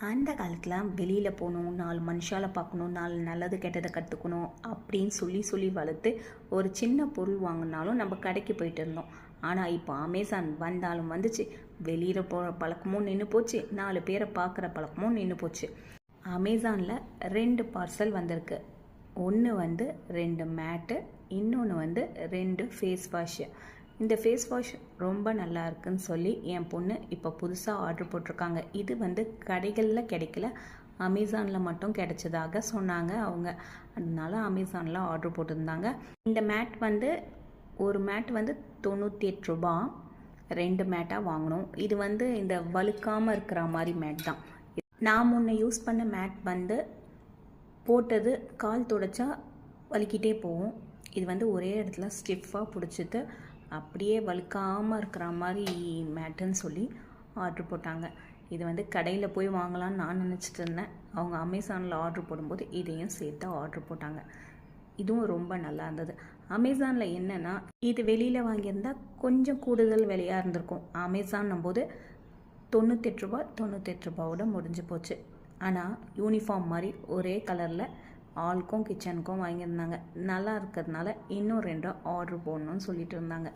அந்த காலத்தில் வெளியில் போகணும் நாலு மனுஷால பார்க்கணும் நாலு நல்லது கெட்டதை கற்றுக்கணும் அப்படின்னு சொல்லி சொல்லி வளர்த்து ஒரு சின்ன பொருள் வாங்கினாலும் நம்ம கடைக்கு போயிட்டு இருந்தோம். ஆனால் இப்போ அமேசான் வந்தாலும் வந்துச்சு. வெளியில் போகிற பழக்கமும் நின்று போச்சு. நாலு பேரை பார்க்குற பழக்கமும் நின்று போச்சு. அமேசானில் ரெண்டு பார்சல் வந்திருக்கு. ஒன்று வந்து ரெண்டு மேட்டு இன்னொன்று வந்து ரெண்டு ஃபேஸ் வாஷு இந்த ஃபேஸ் வாஷ் ரொம்ப நல்லா இருக்குன்னு சொல்லி என் பொண்ணு இப்போ புதுசாக ஆர்டர் போட்டிருக்காங்க. இது வந்து கடைகளில் கிடைக்கல. அமேசானில் மட்டும் கிடைச்சதாக சொன்னாங்க அவங்க. அதனால அமேசானில் ஆர்டர் போட்டிருந்தாங்க. இந்த மேட் வந்து ஒரு மேட் வந்து தொண்ணூற்றி எட்டு ரூபா. ரெண்டு மேட்டாக வாங்கினோம் இது வந்து இந்த வழுக்காமல் இருக்கிற மாதிரி மேட் தான். நான் முன்ன யூஸ் பண்ண மேட் வந்து போட்டது கால் துடைச்சா வலிக்கிட்டே போகும். இது வந்து ஒரே இடத்துல ஸ்டிஃபாக பிடிச்சிட்டு அப்படியே வழுக்காமல் இருக்கிற மாதிரி மேட்டுன்னு சொல்லி ஆர்டர் போட்டாங்க. இது வந்து கடையில் போய் வாங்கலாம்னு நான் நினச்சிட்டு இருந்தேன். அவங்க அமேசானில் ஆர்டர் போடும்போது இதையும் சேர்த்து ஆர்டர் போட்டாங்க. இதுவும் ரொம்ப நல்லா இருந்தது. அமேசானில் என்னென்னா இது வெளியில் வாங்கியிருந்தா கொஞ்சம் கூடுதல் விலையாக இருந்திருக்கும். அமேசான் போது தொண்ணூத்தெட்டு ரூபா தொண்ணூத்தெட்டு ரூபாவோட முடிஞ்சு போச்சு. ஆனால் யூனிஃபார்ம் மாதிரி ஒரே கலரில் ஆளுக்கும் கிச்சனுக்கும் வாங்கியிருந்தாங்க. நல்லா இருக்கிறதுனால இன்னும் ரெண்டும் ஆர்டர் போடணும்னு சொல்லிட்டு இருந்தாங்க.